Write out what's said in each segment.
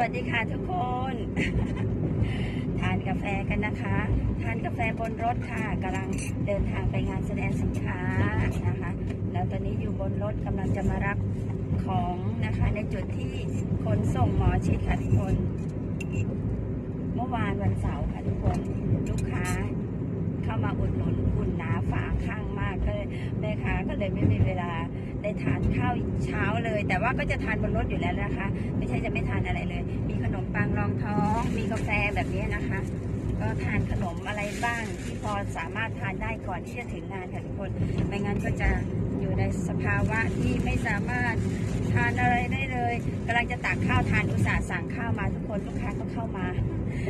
วัสดีค่ะทุกคน ทานกาแฟกันนะคะ ทานกาแฟบนรถค่ะกำลังเดินทางไปงานแสดงสินค้านะคะ แล้วตอนนี้อยู่บนรถกำลังจะมารับของนะคะ ในจุดที่ขนส่งหมอชิดค่ะทุกคน เมื่อวานวันเสาร์ค่ะทุกคน มาอุดหนุนอุ่นหนาฝาข้างมากก็เลยแม่ค้าก็เลยไม่มีเวลาได้ทานข้าวเช้าเลย แต่ว่าก็จะทานบนรถอยู่แล้วนะคะ ไม่ใช่จะไม่ทานอะไรเลย มีขนมปังรองท้อง มีกาแฟแบบนี้นะคะ ก็ทานขนมอะไรบ้างที่พอสามารถทานได้ก่อนที่จะถึงงานค่ะทุกคน ไม่งั้นก็จะอยู่ในสภาวะที่ไม่สามารถทานอะไรได้เลยกำลังจะตักข้าวทานอุตส่าห์สั่งข้าวมาทุกคนลูกค้าก็เข้ามา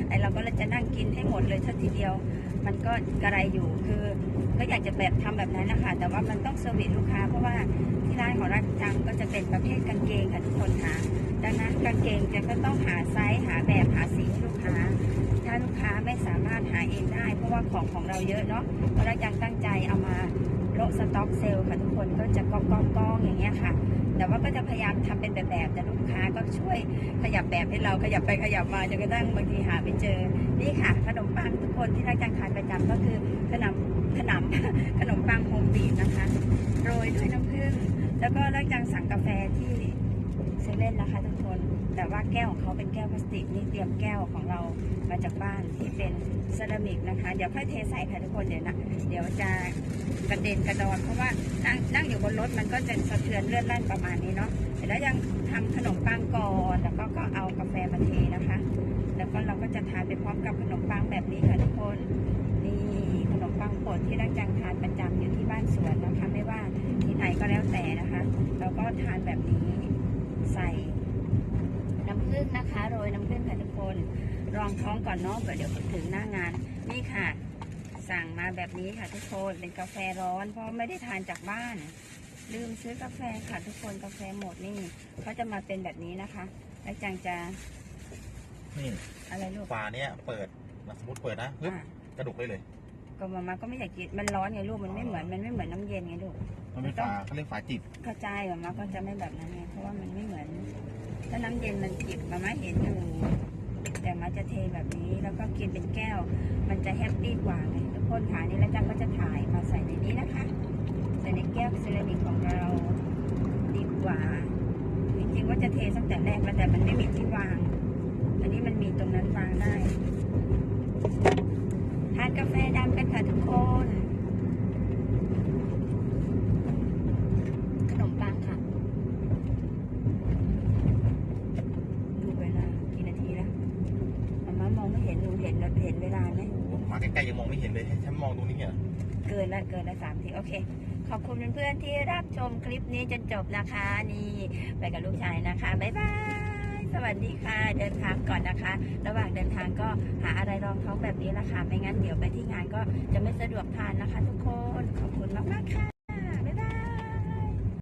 ไอเราก็เลยจะนั่งกินให้หมดเลยทัทีเดียว มันก็กระไรอยู่คือก็อยากจะแบบทำแบบนั้นนะคะแต่ว่ามันต้องเซอร์วิสลูกค้าเพราะว่าที่ร้านของรักจังก็จะเป็นประเภทกางเกงค่ะทุกคนค่ะดังนั้นกางเกงจะก็ต้องหาไซส์หาแบบหาสีให้ลูกค้า ลูกค้าไม่สามารถหาเองได้ เพราะว่าของของเราเยอะเนาะเพราะรักจังตั้งใจเอามาโลสต็อกเซลล์ค่ะทุกคนก็จะกองกองกองอย่างเงี้ยค่ะ แต่ว่าก็จะพยายามทำเป็นแบบแบบแต่ลูกค้าก็ช่วยขยับแบบให้เราขยับไปขยับมาจนกระทั่งบางทีหาไม่เจอ นี่ค่ะ ขนมปังทุกคนที่รักจังทานประจำก็คือขนมขนมขนมปังโฮมบีดนะคะโรยด้วยน้ำผึ้งแล้วก็รักจังสั่งกาแฟที่เซเว่นนะคะทุกคน แต่ว่าแก้วของเขาเป็นแก้วพลาสติกนี่เตรียมแก้วของเรามาจากบ้านที่เป็นเซรามิกนะคะ เดี๋ยวค่อยเทใส่ค่ะทุกคนเดี๋ยวนะเดี๋ยวจะกระเด็นกระดอนเพราะว่านั่งนั่งอยู่บนรถมันก็จะสะเทือนเลื่อนลั่นประมาณนี้เนาะแล้วยังทำขนมปังก่อนแล้วก็ก็เอากาแฟมาเทนะคะ แล้วก็เราก็จะทานไปพร้อมกับขนมปังแบบนี้ค่ะทุกคนนี่ขนมปังโปรดที่รักจังทานประจำอยู่ที่บ้านสวนนะคะไม่ว่าที่ไหนก็แล้วแต่นะคะ เราก็ทานแบบนี้ใส่ ผึ้งนะคะ โรยน้ำผึ้งค่ะทุกคนรองท้องก่อนเนาะเดี๋ยวถึงหน้างาน นี่ค่ะ สั่งมาแบบนี้ค่ะทุกคนเป็นกาแฟร้อน เพราะไม่ได้ทานจากบ้าน ลืมซื้อกาแฟค่ะทุกคนกาแฟหมดนี่เขาจะมาเป็นแบบนี้นะคะแล้วจังจะนี่อะไรลูกฝาเนี้ยเปิดสมมติเปิดนะปึ๊บอะกระดกได้เลย ก็มามาก็ไม่อยากกินมันร้อนไงลูกมันไม่เหมือนมันไม่เหมือนน้ำเย็นไงลูกมันเป็นฝาเขาเรียกฝาจิบเข้าใจมามาก็จะไม่แบบนั้นไงเพราะว่ามันไม่เหมือน ถ้าน้ำเย็นมันจิบมามาเห็นอยู่แต่มาจะเทแบบนี้แล้วก็กินเป็นแก้ว มันจะแฮปปี้กว่าไงทุกคนค่ะนี่แล้วจังก็จะถ่ายมาใส่ในนี้นะคะใส่ในแก้วเซรามิกของเราดีกว่าจริงๆว่าจะเทตั้งแต่แรกแล้วแต่มันไม่มีที่วาง อันนี้มันมีตรงนั้นวางได้ทานกาแฟดำกันค่ะทุกคน ขนมปังค่ะ ดูเวลากี่นาทีแล้วมามามองไม่เห็นหนู เห็นเห็นเวลาไหมโอ้โหมาใกล้ๆยังมองไม่เห็นเลยให้ฉันมองตรงนี้เนี่ยเกินละเกินละสามทีโอเค ขอบคุณเพื่อนๆที่รับชมคลิปนี้จนจบนะคะ นี่ไปกับลูกชายนะคะบ๊ายบายสวัสดีค่ะ เดินทางก่อนนะคะ ระหว่างเดินทางก็หาอะไรรองท้องแบบนี้ละค่ะ ไม่งั้นเดี๋ยวไปที่งานก็จะไม่สะดวกทานนะคะ ทุกคนขอบคุณมากๆค่ะ